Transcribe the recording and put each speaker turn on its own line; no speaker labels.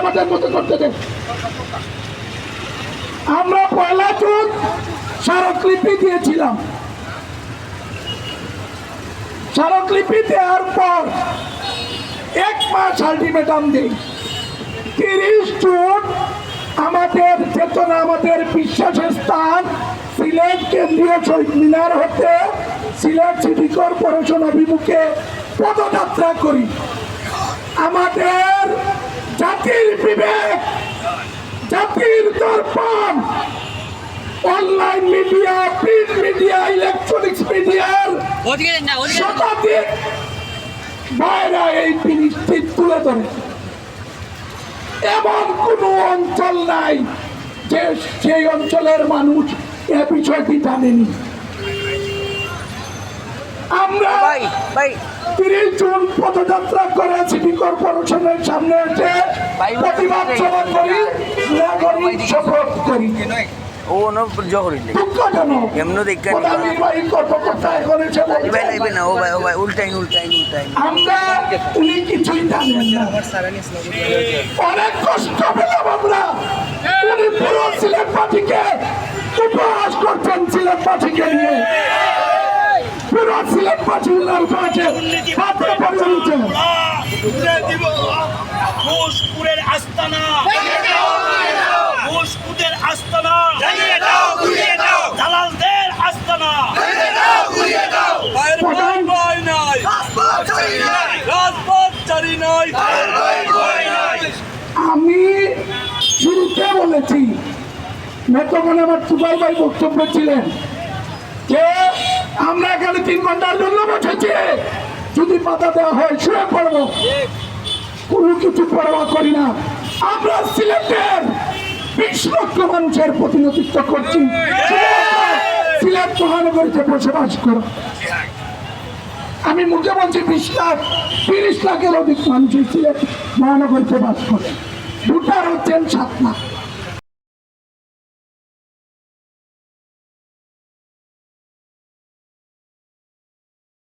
আমাদের মতো করতে দেন আমরা পয়লা জুন স্মারকলিপি দিয়েছিলাম। স্মারকলিপি দেওয়ার পর এক মাস আলটিমেটাম দিই। তিরিশ জুন আমাদের চেতনা, আমাদের বিশ্বাসের স্থান, সিলেট কেন্দ্রীয় শহীদ মিনার হতে সিলেট সিটি কর্পোরেশন অভিমুখে পদযাত্রা করি। আমাদের জাতির বিবেক জাতির দর্পণ online media print media electronics মিডিয়ার। শতাধিক ভাইরা এই জিনিসটি তুলে ধরে এমন কোন অঞ্চল নাই যে সেই অঞ্চলের মানুষ এ বিষয়টি জানেনি আমরা
ভাই ভাই।
তিরিশ জুন পদযাত্রা করে সিটি কর্পোরেশনের সামনে এসে প্রতিবাদ সভা করি নাগরিক শপথ করি।
ও জহরিলে দেখে ভাই না ও ভাই ও ভাই উল্টাইন উল্টাইন উল্টাইন
আমরা উনি কিছুই জানেন না। অনেক কষ্ট পেলাম আমরা। উনি পুরো সিলেট পার্টিকে উপহাস করছেন সিলেট পার্টিকে নিয়ে। পুরো সিলেট পার্টি উনার পাশে হাতে পরিচালিত।
ঘুষপুরের আস্তানা। ঘুষপুরের আস্তানা। দালালদের আস্তানা।
আমি শুরুতে বলেছি নেতমনে আমার সুপার ভাই বক্তব্য ছিলেন যে আমরা তিন ঘণ্টার জন্য বসেছি যদি পাতা দেওয়া হয়, শুয়ে পড়ব। কোনো কিছু পরোয়া করি না। আমরা সিলেটের বিশ লক্ষ মানুষের প্রতিনিধিত্ব করছি। সিলেট মহানগরীতে বসবাস করো। আমি মুখে বলছি, বিশ লাখ, তিরিশ লাখের অধিক মানুষ সিলেট মহানগরীতে বাস করে। ভোটার হচ্ছেন সাত লাখ।